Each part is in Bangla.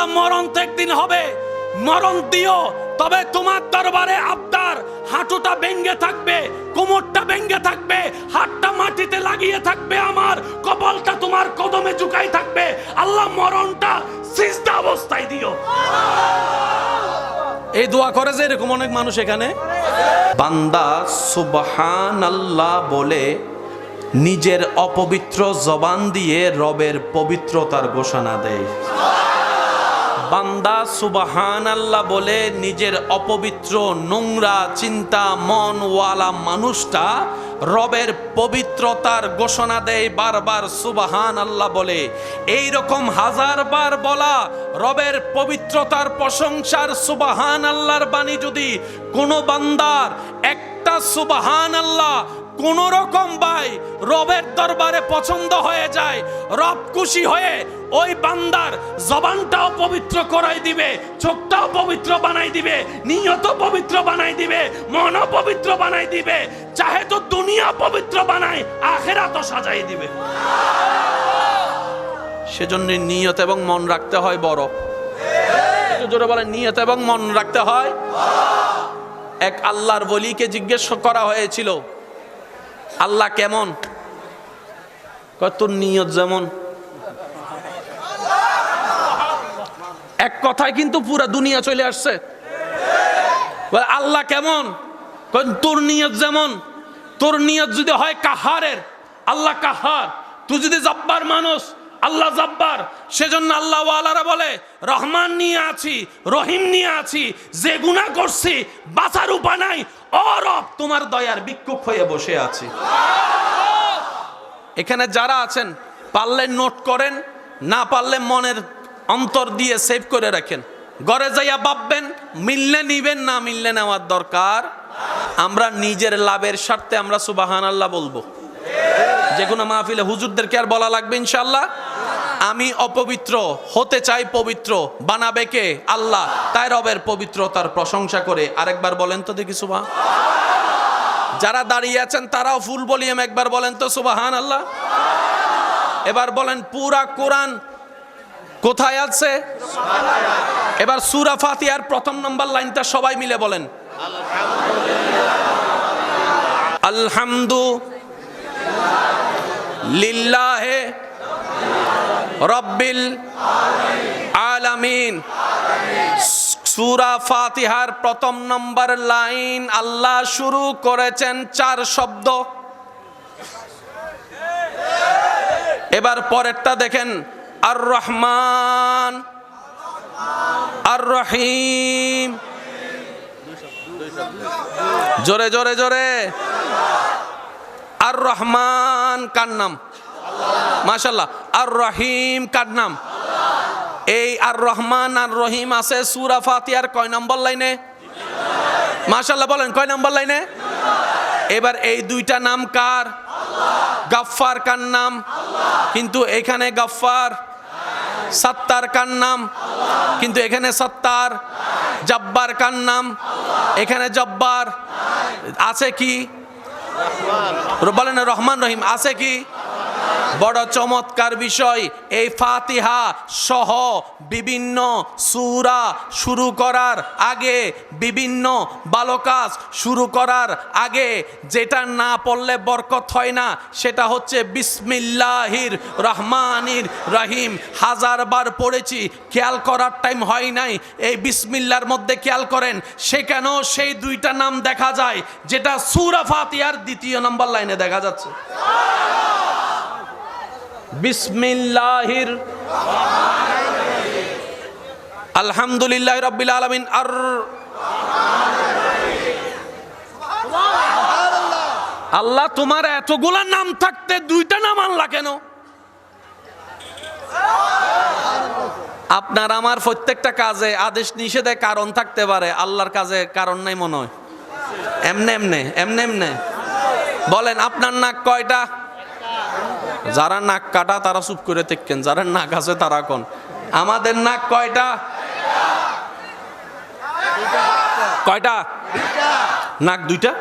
আল্লাহ মরণ তো একদিন হবে। মরণ দিও তবে তোমার দরবারে আবদার। হাঁটুটা ভেঙ্গে থাকবে কোমরটা ভেঙ্গে থাকবে হাতটা মাটিতে লাগিয়ে থাকবে আমার কপালটা তোমার কদমে ঝুঁকাই থাকবে। আল্লাহ মরণটা সিজদা অবস্থায় দিও। এই দোয়া করে যে এরকম অনেক মানুষ এখানে। বান্দা সুবহান আল্লাহ বলে নিজের অপবিত্র জবান দিয়ে রবের পবিত্রতার ঘোষণা দেয়। বান্দা সুবাহান আল্লাহ বলে নিজের অপবিত্র নোংরা চিন্তা মনওয়ালা মানুষটা রবের পবিত্রতার ঘোষণা দেয় বারবার সুবাহান আল্লাহ বলে। এই রকম হাজার বার বলা রবের পবিত্রতার প্রশংসার সুবাহান আল্লাহর বাণী যদি কোনো বান্দার একটা সুবাহান আল্লাহ কোন রকম ভাই রবের দরবারে পছন্দ হয়ে যায়, রব খুশি হয়ে ওই বান্দার জবানটাও পবিত্র করাই দিবে, চোখটাও পবিত্র বানাই দিবে নিয়ত পবিত্র বানাই দিবে, মনও পবিত্র বানাই দিবে, চাহে তো দুনিয়া পবিত্র বানায় আখেরা তো সাজাই দিবে। সেজন্য নিয়ত এবং মন রাখতে হয় বড়। জোরে বলেন, নিয়ত এবং মন রাখতে হয়। এক আল্লাহর বলিকে জিজ্ঞেস করা হয়েছিল আল্লাহ কেমন? তোর নিয়ত যেমন। এক কথায় কিন্তু পুরো দুনিয়া চলে আসছে। আল্লাহ কেমন? তোর নিয়ত যেমন। তোর নিয়ত যদি হয় কাহারের, আল্লাহ কাহার। তুই যদি জব্বার মানুষ আল্লাহ জব্বার। সেজন্য আল্লাহ ওয়ালারা বলে, রহমান নিয়ে আছি, রহিম নিয়ে আছি, যে গুনাহ করছি, বাঁচার উপায় নাই। অরব তোমার দয়ার বিক্ষোভ হয়ে বসে আছি। এখানে যারা আছেন, পারলে নোট করেন, না পারলে মনের অন্তর দিয়ে সেভ করে রাখেন। ঘরে যাইয়া ভাববেন, মিললে নিবেন, না মিললে নেওয়ার দরকার। আমরা নিজের লাভের স্বার্থে আমরা সুবাহান আল্লাহ বলব। যে কোনো মাহফিলে হুজুরদেরকে আর বলা লাগবে ইনশাল্লাহ আমি অপবিত্র, হতে চাই পবিত্র, বানাবে কে? আল্লাহ। তাই রবের পবিত্রতার প্রশংসা করে। আরেকবার বলেন তো দেখি সুবাহ যারা দাঁড়িয়ে আছেন, তারাও ফুল বলিয়াম একবার বলেন তো, সুবাহান আল্লাহ। এবার বলেন, পুরা কোরআন কোথায় আছে? এবার সুরা ফাতিয়ার প্রথম নম্বর লাইনটা সবাই মিলে বলেন। আলহামদু লিল্লাহে রব্বিল আলামিন। সুরা ফাতিহার প্রথম নম্বর লাইন আল্লাহ শুরু করেছেন চার শব্দ। এবার পরেরটা দেখেন আর রহমান আর রহিম জোরে জোরে জোরে। আর রহমান কার নাম? মাশাল্লাহ আর রহিম কার নাম? এই আর রহমান আর রহিম আছে সুরা ফাতিয়ার কয় নম্বর লাইনে? মাশাল্লাহ বলেন, কয় নম্বর লাইনে? এবার এই দুইটা নাম কার? গাফফার কার নাম? কিন্তু এখানে গাফফার, সত্তার কার নাম? কিন্তু এখানে সত্তার, জব্বার কার নাম? এখানে জব্বার, আছে কি? বলেন, রহমান রহিম, আছে কি? বড় চমৎকার বিষয়, এই ফাতিহা সহ বিভিন্ন সুরা শুরু করার আগে, বিভিন্ন ভালো কাজ শুরু করার আগে, যেটা না পড়লে বরকত হয় না, সেটা হচ্ছে বিসমিল্লাহির রহমানির রহিম। হাজারবার পড়েছি, খেয়াল করার টাইম হয় নাই, এই বিসমিল্লার মধ্যে খেয়াল করেন, সেখানেও সেই দুইটা নাম দেখা যায়, যেটা সুরা ফাতিহার দ্বিতীয় নম্বর লাইনে দেখা যাচ্ছে। বিসমিল্লাহির আলহামদুলিল্লাহ রব্বিল আলমিন আর আল্লাহ তোমার এতগুলা নাম থাকতে দুইটা নাম আনলা কেন? আপনার আমার প্রত্যেকটা কাজে আদেশ নিষেধে কারণ থাকতে পারে, আল্লাহর কাজে কারণ নাই মনে হয়। এমনে এমনে এমনে এমনে। বলেন, আপনার নাক কয়টা? যারা নাক কাটা, তারা চুপ করে দেখেন, যারা নাক আছে, তারা কোন? আমাদের নাক কয়টা? কয়টা? নাক দুইটা?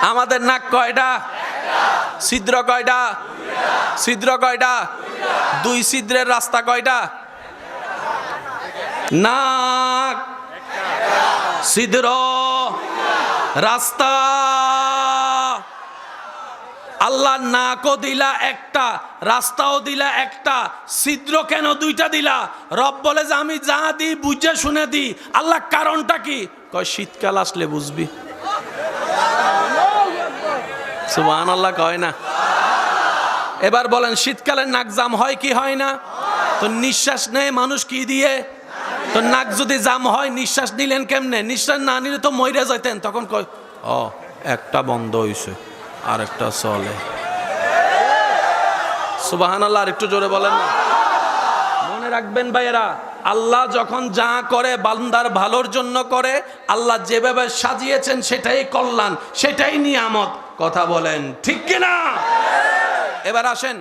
আমাদের নাক কয়টা? ছিদ্র কয়টা? ছিদ্র কয়টা? দুই ছিদ্রের রাস্তা কয়টা? নাক। ছিদ্র। রাস্তা। আল্লাহ নাকও দিলা একটা, রাস্তাও দিলা একটা, ছিদ্র কেন দুইটা দিলা? রব বলে যে, আমি যা দিই বুঝে শুনে দিই। আল্লাহ কারণটা কি? কয়, শীতকাল আসলে বুঝবি। সুবান আল্লাহ কয় না। এবার বলেন শীতকালে নাক জাম হয় কি হয় না? তো নিঃশ্বাস নেয় মানুষ কি দিয়ে? তো নাক যদি জাম হয়, নিঃশ্বাস নিলেন কেমনে? নিঃশ্বাস না নিলে তো মইরা যাইতেন। তখন কয় ও একটা বন্ধ হইছে। আর একটা চলে। সুবাহান আল্লাহ আর একটু জোরে বলেন মনে রাখবেন ভাইয়েরা, আল্লাহ যখন যা করে বান্দার ভালোর জন্য করে, আল্লাহ যেভাবে সাজিয়েছেন সেটাই কল্যাণ, সেটাই নিয়ামত। কথা বলেন, ঠিক কিনা এবার আসেন,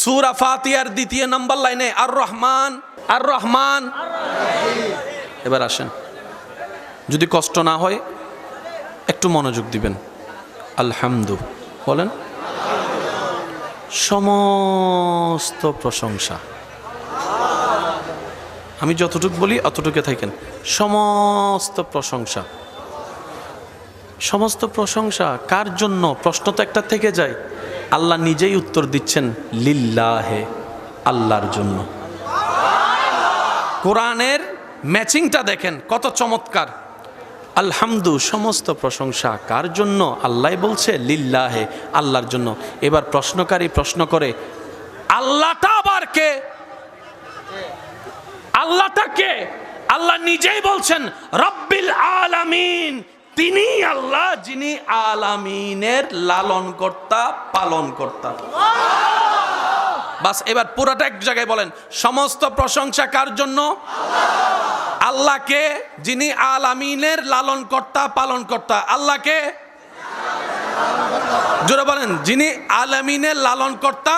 সুরা ফাতিয়ার দ্বিতীয় নম্বর লাইনে আর রহমান আর রহমান এবার আসেন, যদি কষ্ট না হয়, একটু মনোযোগ দিবেন। আলহামদু। বলেন। সমস্ত প্রশংসা। আমি যতটুক বলি অতটুকু থাকেন। সমস্ত প্রশংসা। সমস্ত প্রশংসা কার জন্য? প্রশ্ন তো একটা থেকে যায়। আল্লাহ নিজেই উত্তর দিচ্ছেন, লিল্লাহে, আল্লাহর জন্য। কোরআনের ম্যাচিংটা দেখেন, কত চমৎকার। আলহামদু, সমস্ত প্রশংসা কার জন্য? আল্লাহ বলছে, লিল্লাহে, আল্লাহর জন্য। এবার প্রশ্নকারী প্রশ্ন করে, আল্লাহটা আবার কে? আল্লাহটা কে? আল্লাহ নিজেই বলছেন, রব্বিল আলামিন। তিনি আল্লাহ যিনি আলামিনের লালন কর্তা পালন কর্তা বাস, এবার পুরোটা এক জায়গায় বলেন, সমস্ত প্রশংসা কার জন্য? আল্লাহকে যিনি আলামিনের লালন কর্তা পালন কর্তা আল্লাহকে? জোরে বলেন, যিনি আলামিনের লালন কর্তা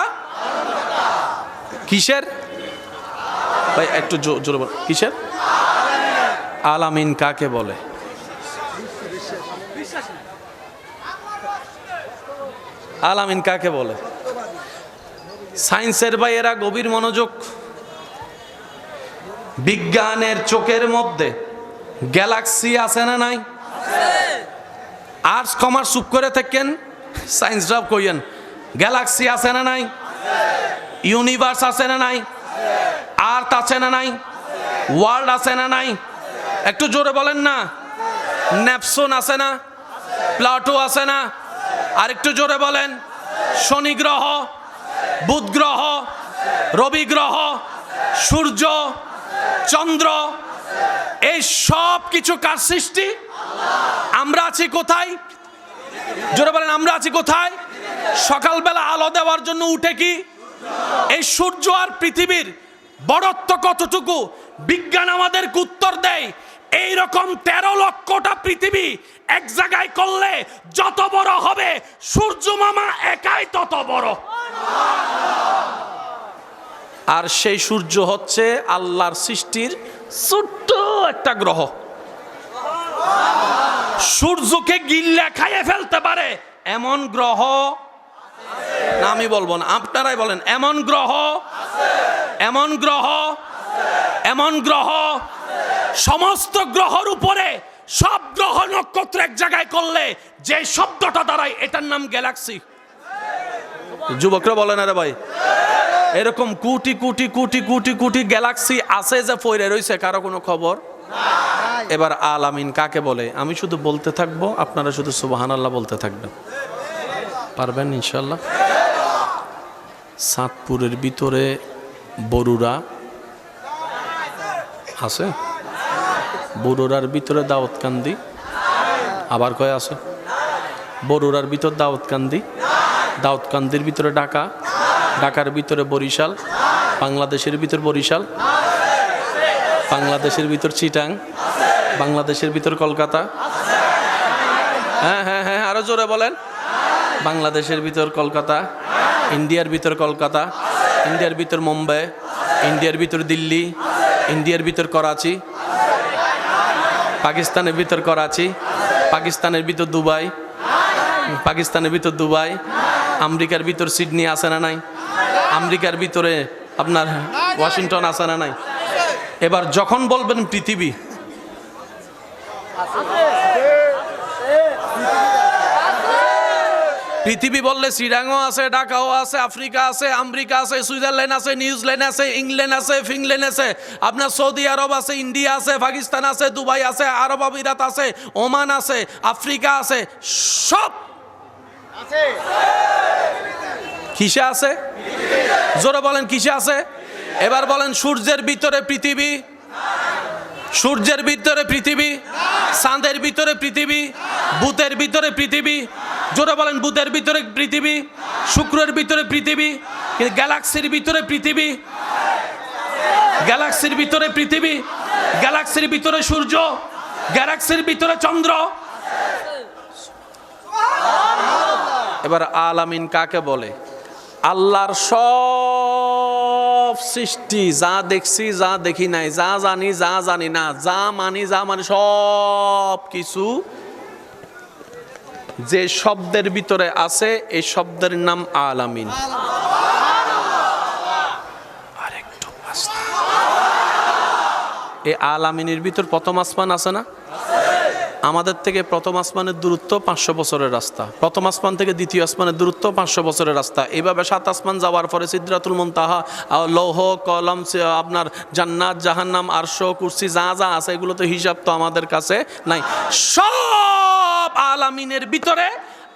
কিসের? ভাই, একটু জোরে বল কিসের? আল আমিন কাকে বলে? আল আমিন কাকে বলে? সায়েন্সের ভাই, এরা গভীর মনোযোগ। বিজ্ঞানের চোখের মধ্যে গ্যালাক্সি আছে না নাই? আর্টস কমার্স চুপ করে থাকেন সায়েন্স জব কইয়েন। গ্যালাক্সি আছে না নাই? ইউনিভার্স আছে না নাই? আর্থ আছে না নাই? ওয়ার্ল্ড আছে না নাই? একটু জোরে বলেন না। ন্যাপসন আছে না? প্লাটো আছে না? আর একটু জোরে বলেন। শনি গ্রহ, বুধ গ্রহ, রবি গ্রহ, সূর্য চন্দ্র, এই সব কিছু কার সৃষ্টি? আমরা আছি কোথায়? জোরে বলেন, আমরা আছি কোথায়? সকালবেলা আলো দেওয়ার জন্য উঠে কি? এই সূর্য আর পৃথিবীর বড়ত্ব কতটুকু? বিজ্ঞান আমাদেরকে উত্তর দেয় এই রকম তেরো লক্ষটা পৃথিবী এক জায়গায় করলে যত বড় হবে, সূর্য মামা একাই তত বড়। আর সেই সূর্য হচ্ছে আল্লাহর সৃষ্টির ছোট্ট একটা গ্রহ। সূর্যকে গিল্লা খাইয়ে ফেলতে পারে, এমন গ্রহ না, আমি বলব না, আপনারাই বলেন, এমন গ্রহ এমন গ্রহ এমন গ্রহ সমস্ত গ্রহর উপরে, সব গ্রহ নক্ষত্র এক জায়গায় করলে যে শব্দটা দাঁড়ায়, এটার নাম গ্যালাক্সি যুবকরা বলেন, আরে ভাই। এরকম কোটি কোটি কোটি কোটি কোটি গ্যালাক্সি আছে যে ফইরে রইছে কারও কোনো খবর? এবার আল আমিন কাকে বলে? আমি শুধু বলতে থাকব আপনারা শুধু সুবাহান আল্লাহ বলতে থাকবেন। পারবেন ইনশাল্লাহ সাতপুরের ভিতরে বরুরা আছে? বরুরার ভিতরে দাউদকান্দি। আবার কয় আছে? বরুরার ভিতর দাউদকান্দি। দাউদকান্দির ভিতরে ঢাকা। ঢাকার ভিতরে বরিশাল, বাংলাদেশের ভিতর বরিশাল, বাংলাদেশের ভিতর চিটাং, বাংলাদেশের ভিতর কলকাতা। হ্যাঁ হ্যাঁ হ্যাঁ আরও জোরে বলেন। বাংলাদেশের ভিতর কলকাতা, ইন্ডিয়ার ভিতর কলকাতা, ইন্ডিয়ার ভিতর মুম্বাই, ইন্ডিয়ার ভিতর দিল্লি, ইন্ডিয়ার ভিতর করাচি, পাকিস্তানের ভিতর করাচি, পাকিস্তানের ভিতর দুবাই, পাকিস্তানের ভিতর দুবাই, আমেরিকার ভিতর সিডনি আছে না নাই? আমেরিকার ভিতরে আপনার ওয়াশিংটন আছে না নাই? এবার যখন বলবেন পৃথিবী। পৃথিবী বললে শ্রীরাঙ্গও আছে, ঢাকাও আছে, আফ্রিকা আছে, আমেরিকা আছে, সুইজারল্যান্ড আছে, নিউজিল্যান্ড আছে, ইংল্যান্ড আছে, ফিনল্যান্ড আছে, আপনার সৌদি আরব আছে, ইন্ডিয়া আছে, পাকিস্তান আছে, দুবাই আছে, আরব আমিরাত আছে, ওমান আছে, আফ্রিকা আছে, সব। কিসে আছে? জোরে বলেন, কিসে আছে? এবার বলেন, সূর্যের ভিতরে পৃথিবী। সূর্যের ভিতরে পৃথিবী, চাঁদের ভিতরে পৃথিবী বুধের ভিতরে পৃথিবী, জোরে বলেন বুধের ভিতরে পৃথিবী, শুক্রের ভিতরে পৃথিবী গ্যালাক্সির ভিতরে পৃথিবী, গ্যালাক্সির ভিতরে পৃথিবী, গ্যালাক্সির ভিতরে সূর্য, গ্যালাক্সির ভিতরে চন্দ্র। এবার আলামিন কাকে বলে? আল্লাহর সব সৃষ্টি, যা দেখছি, যা দেখি নাই, যা জানি যা জানি না, যা মানি যা মানি, সব কিছু যে শব্দের ভিতরে আছে, এই শব্দের নাম আলামিন আরেকটু। এই আলামিনের ভিতর প্রথম আসমান আছে না আমাদের থেকে প্রথম আসমানের দূরত্ব পাঁচশো বছরের রাস্তা। প্রথম আসমান থেকে দ্বিতীয় আসমানের দূরত্ব পাঁচশো বছরের রাস্তা। এইভাবে সাত আসমান যাওয়ার পরে সিদ্ধাতুল মন্তাহা লৌহ, কলম আপনার জান্নাত, জাহান্নাম, আরশ, কুরসি, যা যা আছে, এগুলো তো হিসাব তো আমাদের কাছে নাই। সব আলামিনের ভিতরে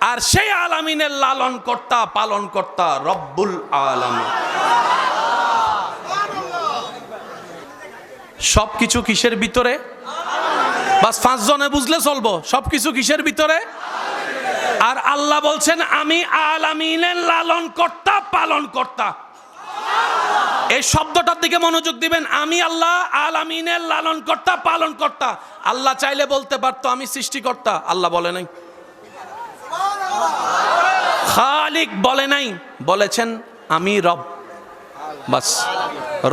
আর সেই আলামিনের লালন কর্তা পালন কর্তা রব্বুল আলামিন। সব কিছু কিসের ভিতরে? বাস পাঁচজনে বুঝলে চলবো। সবকিছু কিসের ভিতরে? আর আল্লাহ বলছেন, আমি আলামিনের লালন কর্তা পালন কর্তা এই শব্দটার দিকে মনোযোগ দিবেন, আমি আল্লাহ আলামিনের লালন কর্তা পালন কর্তা আল্লাহ চাইলে বলতে পারতো, আমি সৃষ্টিকর্তা। আল্লাহ বলে নাই। খালিক বলে নাই, বলেছেন, আমি রব। বাস,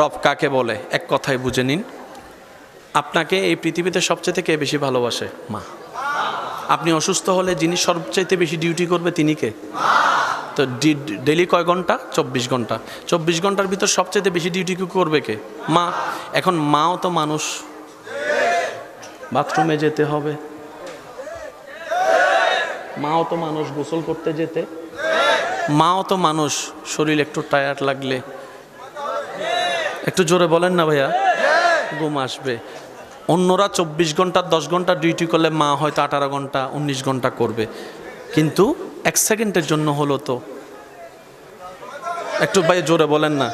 রব কাকে বলে? এক কথায় বুঝে নিন। আপনাকে এই পৃথিবীতে সবচেয়ে কে বেশি ভালোবাসে? মা। আপনি অসুস্থ হলে যিনি সবচাইতে বেশি ডিউটি করবে তিনি কে? তো ডেলি কয় ঘণ্টা? চব্বিশ ঘণ্টা। চব্বিশ ঘণ্টার ভিতর সবচাইতে বেশি ডিউটি করবে কে? মা এখন মাও তো মানুষ। বাথরুমে যেতে হবে। মাও তো মানুষ গোসল করতে যেতে। মাও তো মানুষ শরীর একটু টায়ার্ড লাগলে। একটু জোরে বলেন না ভাইয়া? ঘুম আসবে। অন্যরা চব্বিশ ঘণ্টা, দশ ঘণ্টা ডিউটি করলে মা হয়তো আঠারো ঘণ্টা, উনিশ ঘণ্টা করবে। কিন্তু এক সেকেন্ডের জন্য হলো তো। একটু ভাই জোরে বলেন না।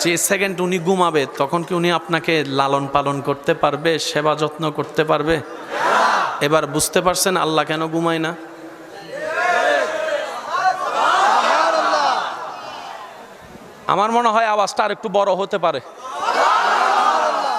যে সেকেন্ড উনি ঘুমাবে, তখন কি উনি আপনাকে লালন পালন করতে পারবে, সেবা যত্ন করতে পারবে? এবার বুঝতে পারছেন আল্লাহ কেন ঘুমায় না? আমার মনে হয় আওয়াজটা আর একটু বড় হতে পারে।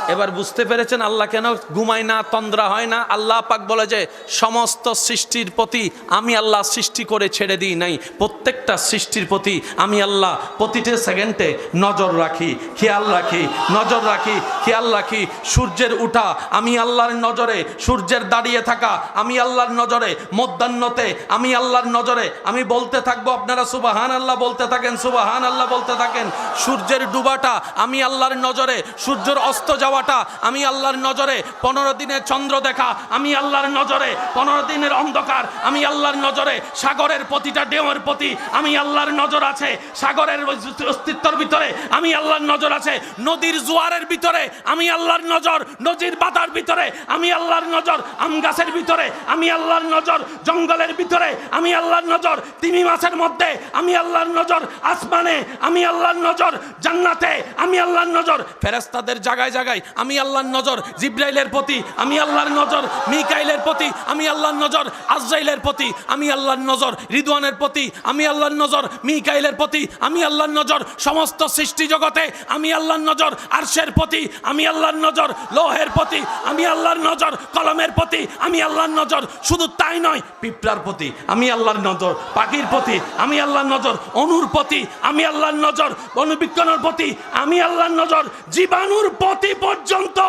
এবার বুঝতে পেরেছেন আল্লাহ কেন ঘুমায় না, তন্দ্রা হয় না? আল্লাহ পাক বলে যে, সমস্ত সৃষ্টির প্রতি আমি আল্লাহ সৃষ্টি করে ছেড়ে দিই নাই। প্রত্যেকটা সৃষ্টির প্রতি আমি আল্লাহ প্রতিটা সেকেন্ডে নজর রাখি, খেয়াল রাখি, নজর রাখি, খেয়াল রাখি। সূর্যের উঠা, আমি আল্লাহর নজরে, সূর্যের দাঁড়িয়ে থাকা, আমি আল্লাহর নজরে, মধ্যাহ্নতে আমি আল্লাহর নজরে। আমি বলতে থাকব আপনারা সুবাহান আল্লাহ বলতে থাকেন সুবাহান আল্লাহ বলতে থাকেন। সূর্যের ডুবাটা আমি আল্লাহর নজরে, সূর্যের অস্ত যাওয়াটা আমি আল্লাহর নজরে পনেরো দিনের চন্দ্র দেখা আমি আল্লাহর নজরে পনেরো দিনের অন্ধকার আমি আল্লাহর নজরে সাগরের প্রতিটা ঢেউয়ের প্রতি আমি আল্লাহর নজর আছে সাগরের অস্তিত্বর ভিতরে আমি আল্লাহর নজর আছে নদীর জোয়ারের ভিতরে আমি আল্লাহর নজর নদীর বাতার ভিতরে আমি আল্লাহর নজর আম গাছের ভিতরে আমি আল্লাহর নজর জঙ্গলের ভিতরে আমি আল্লাহর নজর তিমি মাছের মধ্যে আমি আল্লাহর নজর আসমানে আমি আল্লাহর নজর জান্নাতে আমি আল্লাহর নজর ফেরেস্তাদের জায়গায় জায়গায় আমি আল্লাহর নজর জিব্রাইলের প্রতি আমি আল্লাহর নজর মিকাইলের প্রতি আমি আল্লাহর নজর আজরাইলের প্রতি আমি আল্লাহর নজর রিদওয়ানের প্রতি আমি আল্লাহর নজর মিকাইলের প্রতি আমি আল্লাহর নজর সমস্ত সৃষ্টি জগতে আমি আল্লাহর নজর আরশের প্রতি আমি আল্লাহর নজর লোহের প্রতি আমি আল্লাহর নজর কলমের প্রতি আমি আল্লাহর নজর শুধু তাই নয় পিঁপড়ার প্রতি আমি আল্লাহর নজর পাখির প্রতি আমি আল্লাহর নজর অনুর প্রতি আমি আল্লাহর নজর অনুবিজ্ঞানের প্রতি আমি আল্লাহর নজর জীবাণুর প্রতি পর্যন্ত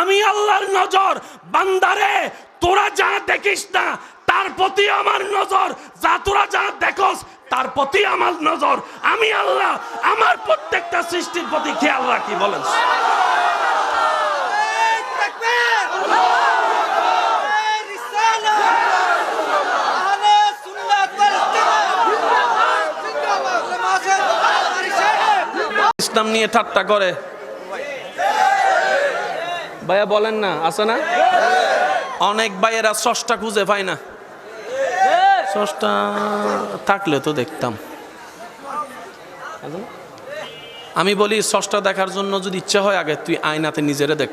আমি আল্লাহর নজর, বান্দারে, তোরা যা দেখিস না, তার প্রতি আমার নজর। যা তোরা যা দেখস, তার প্রতি আমার নজর। আমি আল্লাহ, আমার প্রত্যেকটা সৃষ্টির প্রতি খেয়াল রাখি, বলেন। ইসলাম নিয়ে ঠাট্টা করে। ভাইয়া বলেন না আছে না? অনেক ভাইয়েরা সষ্টা খুঁজে পায় না। সষ্টা থাকলে তো দেখতাম। আমি বলি সষ্টা দেখার জন্য যদি ইচ্ছা হয় আগে তুই আয়নাতে নিজেরে দেখ।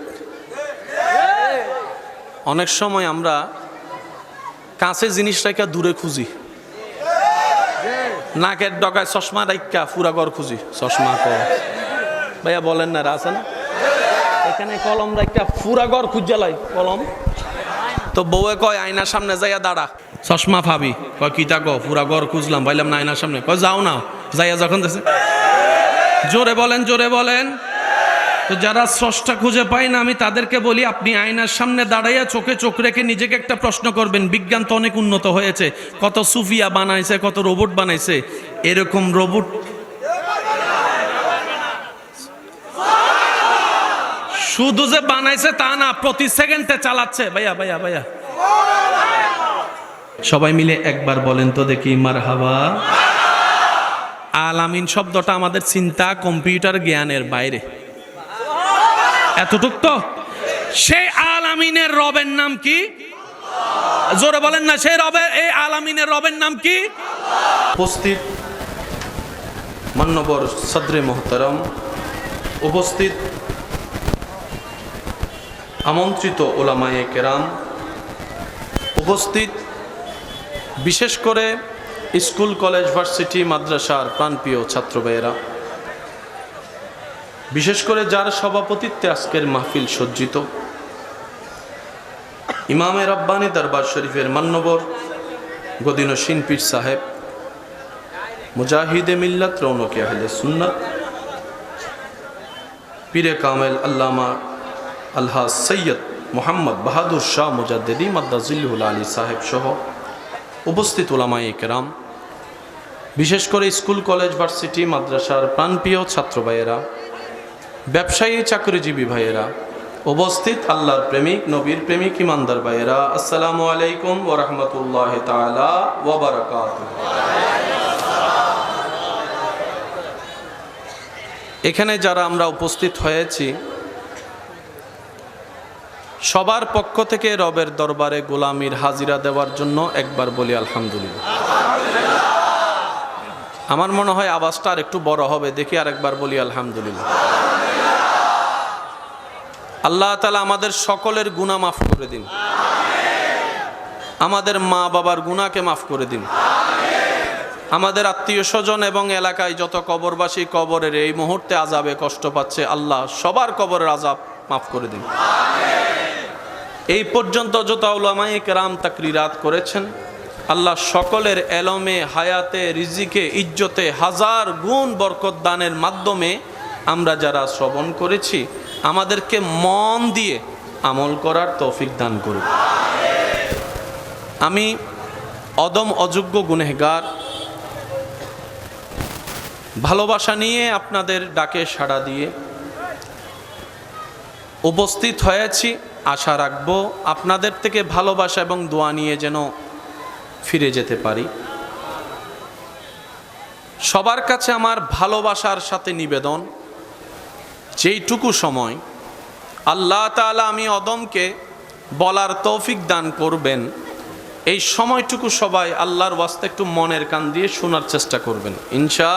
অনেক সময় আমরা কাছে জিনিস রেখা দূরে খুঁজি। নাকের ডগায় চশমা রাইকা ফুরা ঘর খুঁজি। চশমা কর। ভাইয়া বলেন না রা আছে না? এখানে কলম রাইকা ফুরা ঘর খুঁজালাই কলম। তো বউয়ে কয়, আয়নার সামনে যাইয়া দাঁড়া। চশমা ভাবি কয়, কি তাকো পুরা ঘর খুঁজলাম পাইলাম না, আয়নার সামনে। কয়, যাও না। যাইয়া যখন দেখছে, জোরে বলেন জোরে বলেন। তো যারা স্রষ্টা খুঁজে পায় না, আমি তাদেরকে বলি, আপনি আয়নার সামনে দাঁড়াইয়া চোখে চোখ রেখে নিজেকে একটা প্রশ্ন করবেন, বিজ্ঞান তো অনেক উন্নত হয়েছে, কত সুফিয়া বানাইছে, কত রোবট বানাইছে। এরকম রোবট শুধু যে বানাইছে তা না, প্রতি সেকেন্ডে চালাচ্ছে। ভাইয়া ভাইয়া ভাইয়া। সবাই মিলে একবার বলেন তো দেখি মার হাওয়া আলামিন শব্দটা আমাদের চিন্তা, কম্পিউটার জ্ঞানের বাইরে। এতটুক তো? সেই আলামিনের রবের নাম কি? জোরে বলেন না সেই রবের, এই আলামিনের রবের নাম কি? উপস্থিত মান্যবর সদরে মোহতারম। উপস্থিত আমন্ত্রিত ওলামায়ে কেরাম উপস্থিত, বিশেষ করে স্কুল, কলেজ, ভার্সিটি, মাদ্রাসার প্রাণপ্রিয় ছাত্র ভাইয়েরা বিশেষ করে যার সভাপতিত্বে আজকের মাহফিল সজ্জিত, ইমামে রব্বানি দরবার শরীফের মান্যবর গদিন শিনপীর সাহেব, মুজাহিদে মিল্লাত রৌনকে আহলে সুন্নাত, পীরে কামেল আল্লামা আলহা সৈয়দ মোহাম্মদ বাহাদুর শাহ মুজাদ্দেদি মাদ্দাজিল্লুল আলী সাহেব সহ উপস্থিত ওলামাই কেরাম, বিশেষ করে স্কুল, কলেজ, ভার্সিটি, মাদ্রাসার প্রাণপ্রিয় ছাত্র ভাইয়েরা, ব্যবসায়ী, চাকরিজীবী ভাইয়েরা, উপস্থিত আল্লাহর প্রেমিক, নবীর প্রেমিক, ইমানদার ভাইয়েরা, আসসালামু আলাইকুম ওরহমতুল্লাহ তালা ওবরাকাত এখানে যারা আমরা উপস্থিত হয়েছি সবার পক্ষ থেকে রবের দরবারে গোলামির হাজিরা দেওয়ার জন্য একবার বলি আলহামদুলিল্লাহ। আমার মনে হয় আওয়াজটা আর একটু বড় হবে, দেখি আরেকবার বলি আলহামদুলিল্লাহ। আল্লাহ তালা আমাদের সকলের গুণা মাফ করে দিন। আমাদের মা বাবার গুণাকে মাফ করে দিন। আমাদের আত্মীয় স্বজন এবং এলাকায় যত কবরবাসী কবরের এই মুহূর্তে আজাবে কষ্ট পাচ্ছে, আল্লাহ সবার কবরের আজাব মাফ করে দিন। এই পর্যন্ত যত উলামায়ে কেরাম তাকরিরাত করেছেন, আল্লাহ সকলের এলমে, হায়াতে, রিজিকে, ইজ্জতে হাজার গুণ বরকত দানের মাধ্যমে আমরা যারা শ্রবণ করেছি, আমাদেরকে মন দিয়ে আমল করার তৌফিক দান করুক আমি অদম অযোগ্য গুনেহগার ভালোবাসা নিয়ে আপনাদের ডাকে সাড়া দিয়ে উপস্থিত হয়েছি। আশা রাখব আপনাদের থেকে ভালোবাসা এবং দোয়া নিয়ে যেন ফিরে যেতে পারি। সবার কাছে আমার ভালোবাসার সাথে নিবেদন, যেইটুকু সময় আল্লাহ তাআলা আমি অদমকে বলার তৌফিক দান করবেন, এই সময়টুকু সবাই আল্লাহর ওয়াস্তে একটু মনের কান দিয়ে শোনার চেষ্টা করবেন। ইনশা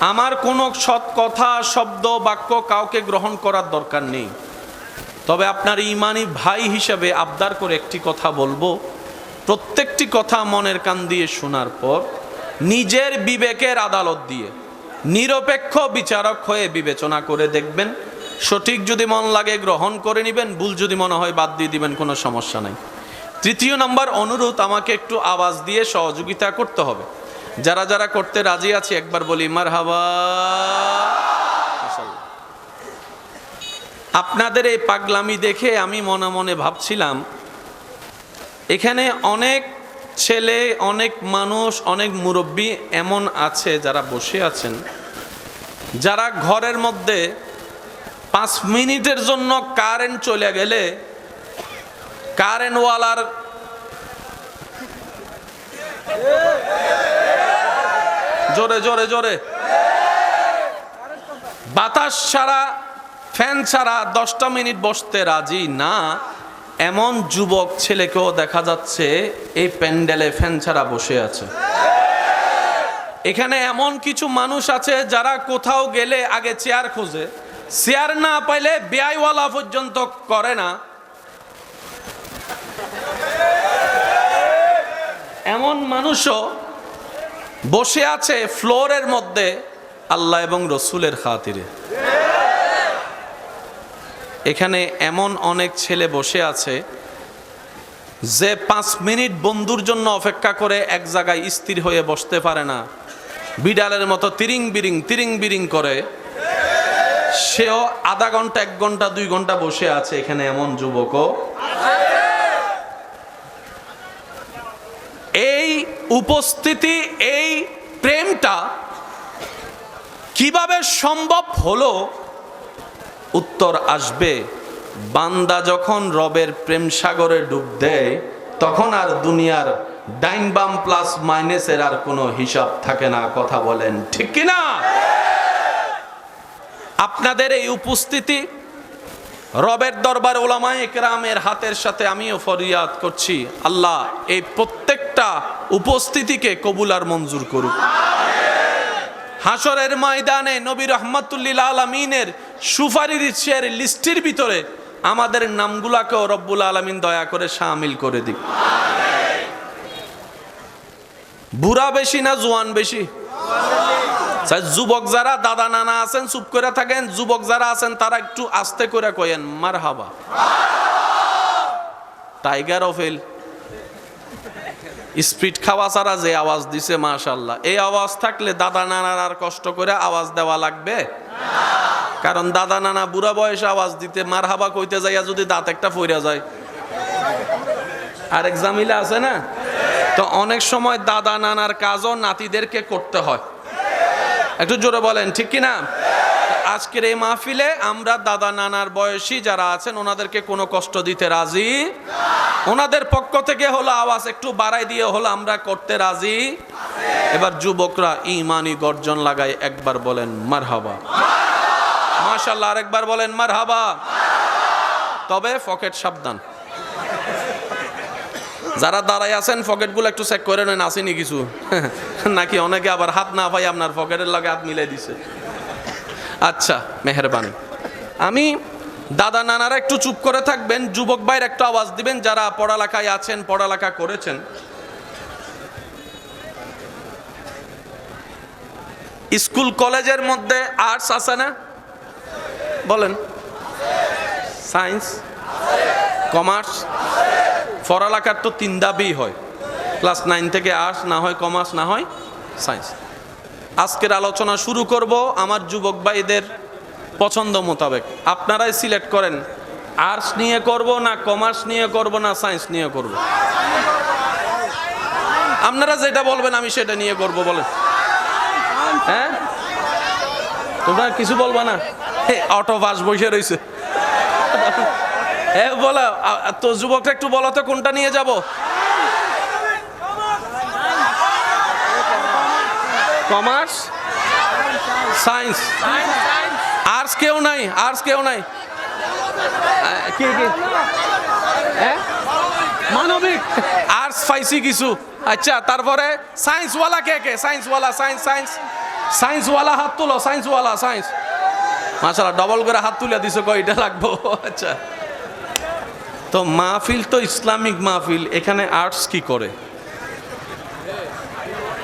আমার কোনো সৎ কথা, শব্দ, বাক্য কাউকে গ্রহণ করার দরকার নেই। তবে আপনার ইমানি ভাই হিসাবে আবদার করে একটি কথা বলব। প্রত্যেকটি কথা মনের কান দিয়ে শোনার পর, নিজের বিবেকের আদালত দিয়ে নিরপেক্ষ বিচারক হয়ে বিবেচনা করে দেখবেন, সঠিক যদি মন লাগে গ্রহণ করে নেবেন, ভুল যদি মনে হয় বাদ দিয়ে দিবেন, কোনো সমস্যা নাই। তৃতীয় নম্বর অনুরোধ, আমাকে একটু আওয়াজ দিয়ে সহযোগিতা করতে হবে। যারা যারা করতে রাজি আছে, একবার বলি মার হাওয়া আপনাদের এই পাগলামি দেখে আমি মনে মনে ভাবছিলাম, এখানে অনেক ছেলে, অনেক মানুষ, অনেক মুরব্বী এমন আছে যারা বসে আছেন, যারা ঘরের মধ্যে পাঁচ মিনিটের জন্য কারেন্ট চলে গেলে কারেন্টওয়ালার জোরে জোরে জোরে। বাতাস ছাড়া ফ্যান ছাড়া দশটা মিনিট বসতে রাজি না। এমন যুবক ছেলেকেও দেখা যাচ্ছে এই প্যান্ডেলে ফ্যান ছাড়া বসে আছে। এখানে এমন কিছু মানুষ আছে যারা কোথাও গেলে আগে চেয়ার খোঁজে। চেয়ার না পাইলে বেআইওয়ালা পর্যন্ত করে না। এমন মানুষও বসে আছে ফ্লোরের মধ্যে, আল্লাহ এবং রসুলের খাতিরে। এখানে এমন অনেক ছেলে বসে আছে যে পাঁচ মিনিট বন্ধুর জন্য অপেক্ষা করে এক জায়গায় স্থির হয়ে বসতে পারে না। বিড়ালের মতো তিরিং বিরিং তিরিং বিরিং করে। সেও আধা ঘণ্টা, এক ঘণ্টা, দুই ঘণ্টা বসে আছে এখানে এমন যুবকও। এই উপস্থিতি, এই প্রেমটা কীভাবে সম্ভব হলো উত্তর আসবে, বান্দা যখন রবের প্রেম সাগরে ডুব দেয়, তখন আর দুনিয়ার ডাইন বাম প্লাস মাইনাসের আর কোনো হিসাব থাকে না, কথা বলেন, ঠিক কি না আপনাদের এই উপস্থিতি রবের দরবার ওলামায়ে কেরামের হাতের সাথে আমিও ফরিয়াদ করছি, আল্লাহ এই প্রত্যেকটা উপস্থিতিকে কবুল আর মঞ্জুর করুক। হাসরের ময়দানে নবী রহমতুল্লিল আলমিনের সুপারিশের লিস্টির ভিতরে আমাদের নামগুলাকেও রব্বুল আলমিন দয়া করে সামিল করে দিক। বুড়া বেশি না জোয়ান বেশি? যুবক যারা দাদা নানা আছেন, চুপ করে থাকেন। যুবক যারা আছেন, তারা একটু আস্তে করে কয়েন মার হাবা টাইগার অফেল স্পিড খাওয়া ছাড়া যে আওয়াজ দিছে মাশাল্লাহ এই আওয়াজ থাকলে দাদা নানার আর কষ্ট করে আওয়াজ দেওয়া লাগবে? কারণ দাদা নানা বুড়া বয়সে আওয়াজ দিতে মার হাবা কইতে যাইয়া যদি দাঁত একটা ফইরা যায়। আরেক জামিলা আছে না? তো অনেক সময় দাদা নানার কাজও নাতিদেরকে করতে হয়। একটু জোরে বলেন, ঠিক কি না আজকের এই মাহফিলে আমরা দাদা নানার বয়সী যারা আছেন, ওনাদেরকে কোনো কষ্ট দিতে রাজি? ওনাদের পক্ষ থেকে হলো আওয়াজ একটু বাড়াই দিয়ে হলো আমরা করতে রাজি? এবার যুবকরা ইমানি গর্জন লাগায়, একবার বলেন মারহাবা। মাশাল্লাহ আরেকবার বলেন মারহাবা। তবে পকেট সাবধান। যারা দাঁড়াই আছেন পকেটগুলো একটু চেক করে নেন, আসেনি কিছু? নাকি অনেকে আবার হাত না পাই আপনার পকেটের লগে হাত মিলাই দিছে। আচ্ছা মেহরবানি। আমি দাদা নানারা একটু চুপ করে থাকবেন, যুবক ভাইয়ের একটু আওয়াজ দিবেন, যারা পড়ালেখায় আছেন, পড়ালেখা করেছেন। স্কুল, কলেজের মধ্যে আর্টস আছে না? বলেন। সায়েন্স? কমার্স? পড়ালেখার তো তিন দাবি হয়। ক্লাস নাইন থেকে আর্টস, না হয় কমার্স, না হয় সায়েন্স। আজকের আলোচনা শুরু করব আমার যুবক ভাইদের পছন্দ মোতাবেক। আপনারাই সিলেক্ট করেন। আর্টস নিয়ে করব না কমার্স নিয়ে করব না সায়েন্স নিয়ে করব? আপনারা যেটা বলবেন আমি সেটা নিয়ে করব বলেন। হ্যাঁ? তোমরা কিছু বলবা না? অটো বাস বসে রয়েছে হ্যাঁ বলো তো যুবকটা একটু বলো তো কোনটা নিয়ে যাব? কমার্স সায়েন্স আর্টস কেউ নাই আর্টস কেউ নাই। কি কি? হ্যাঁ? মানবিক। আর্টস পাইছি কিছু। আচ্ছা তারপরে সায়েন্সওয়ালা কে কে? সায়েন্সওয়ালা সায়েন্স সায়েন্স সায়েন্সওয়ালা হাত তুলো সায়েন্সওয়ালা সায়েন্স মাশাআল্লাহ ডবল করে হাত তুলে দিছো, কয়টা লাগবো? আচ্ছা। তো মাহফিল তো ইসলামিক মাহফিল, এখানে আর্টস কি করে?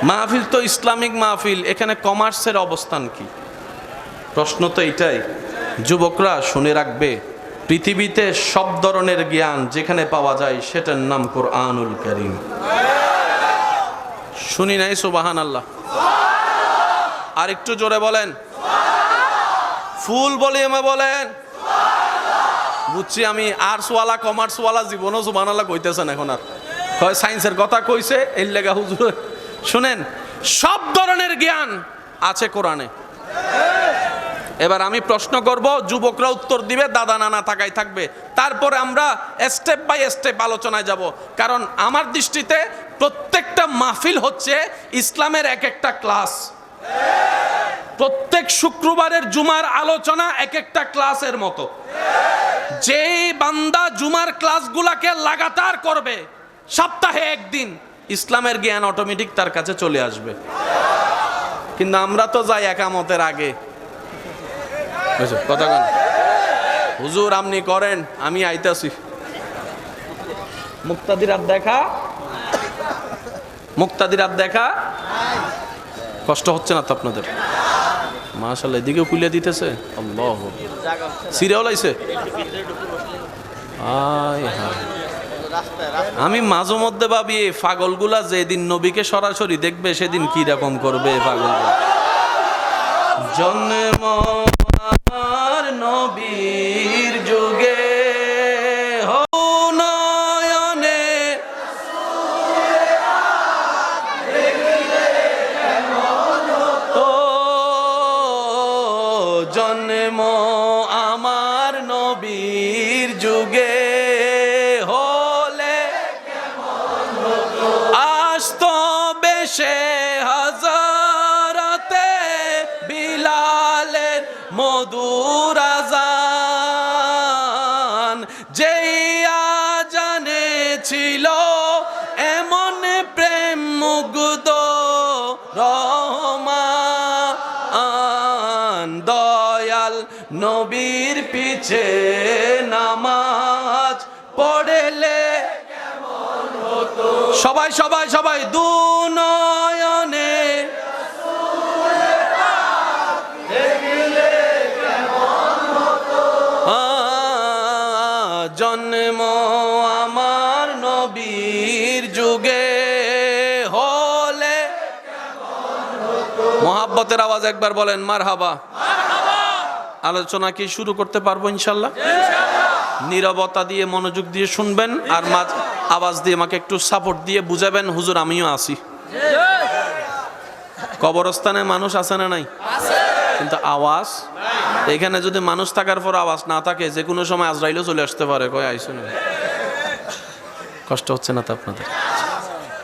মাহফিল তো ইসলামিক মাহফিল, এখানে কমার্সের অবস্থান কি? প্রশ্ন তো এটাই। যুবকরা শুনে রাখবে, পৃথিবীতে সব ধরনের জ্ঞান যেখানে পাওয়া যায় সেটার নাম কোরআনুল করিম। শুনি নাই সুবাহান আল্লাহ আর একটু জোরে বলেন। ফুল ভলিউমে বলেন। বুঝছি আমি আর্টসওয়ালা কমার্সওয়ালা জীবনও জুবানাল্লাহ কইতেছেন এখন আর। হয় সায়েন্সের কথা কইছে এই লেগা হুজুর শুনেন, সব ধরনের জ্ঞান আছে কোরআনে। এবার আমি প্রশ্ন করব, যুবকরা উত্তর দিবে, দাদা নানা তাকাই থাকবে। তারপরে আমরা স্টেপ বাই স্টেপ আলোচনায় যাব। কারণ আমার দৃষ্টিতে প্রত্যেকটা মাহফিল হচ্ছে ইসলামের এক একটা ক্লাস। প্রত্যেক শুক্রবারের জুমার আলোচনা এক একটা ক্লাসের মতো। যেই বান্দা জুমার ক্লাসগুলাকে লাগাতার করবে, সপ্তাহে একদিন। ইসলামের জ্ঞান অটোমেটিক তার কাছে চলে আসবে। কিন্তু আমরা তো যাই একামতের আগে। কথা কেন। হুজুর আপনি করেন আমি আইতাছি। মুক্তাদিরাত দেখা? মুক্তাদিরাত দেখা? কষ্ট হচ্ছে না তো আপনাদের? মাশাল্লাহ এদিকেও খুলে দিতেছে? আল্লাহ সিরিয়াল আইছে? আয় হায়। আমি মাঝে মধ্যে ভাবি, এই পাগলগুলা যেদিন নবীকে সরাসরি দেখবে, সেদিন কি রকম করবে এই পাগলগুলা? জন্ম নবীর নবীর পিছে নামাজ পড়েলে সবাই সবাই সবাই দু আমার নবীর যুগে হলে। আওয়াজ একবার বলেন মার হাবা আলোচনা কি শুরু করতে পারব ইনশাল্লাহ? নীরবতা দিয়ে মনোযোগ দিয়ে শুনবেন আর মাঝ আওয়াজ দিয়ে আমাকে একটু সাপোর্ট দিয়ে বুঝাবেন হুজুর আমিও আছি। কবরস্থানে মানুষ আছে না নাই? কিন্তু আওয়াজ? এখানে যদি মানুষ থাকার পর আওয়াজ না থাকে যে কোনো সময় আজরাইলও চলে আসতে পারে। কয় আইসো না। কষ্ট হচ্ছে না তো আপনাদের?